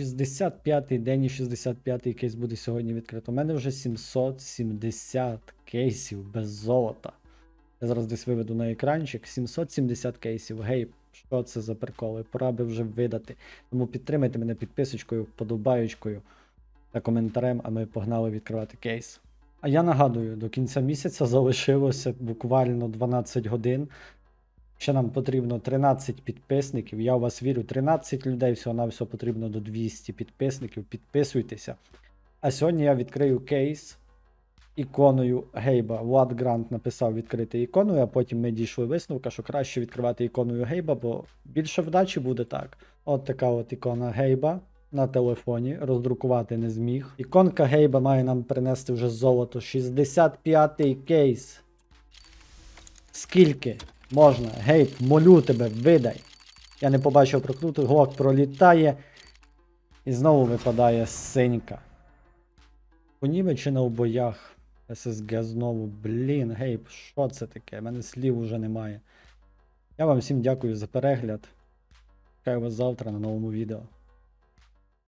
65-й день і 65-й кейс буде сьогодні відкрито. У мене вже 770 кейсів без золота. Я зараз десь виведу на екранчик. 770 кейсів. Гей, що це за приколи? Пора би вже видати. Тому підтримайте мене підписочкою, вподобаючкою та коментарем, а ми погнали відкривати кейс. А я нагадую, до кінця місяця залишилося буквально 12 годин. Ще нам потрібно 13 підписників. Я у вас вірю. 13 людей всього на всього потрібно до 200 підписників. Підписуйтеся. А сьогодні я відкрию кейс іконою Гейба. Влад Грант написав відкрити іконою, а потім ми дійшли висновка, що краще відкривати іконою Гейба, бо більше вдачі буде так. От така от ікона Гейба на телефоні. Роздрукувати не зміг. Іконка Гейба має нам принести вже золото. 65-й кейс. Скільки можна? Гейт, молю тебе, видай. Я не побачив прокруту, гок пролітає. І знову випадає синька. Поніми чи на обоях? ССГ знову. Блін, гейп, що це таке? У мене слів уже немає. Я вам всім дякую за перегляд. Чекаю вас завтра на новому відео.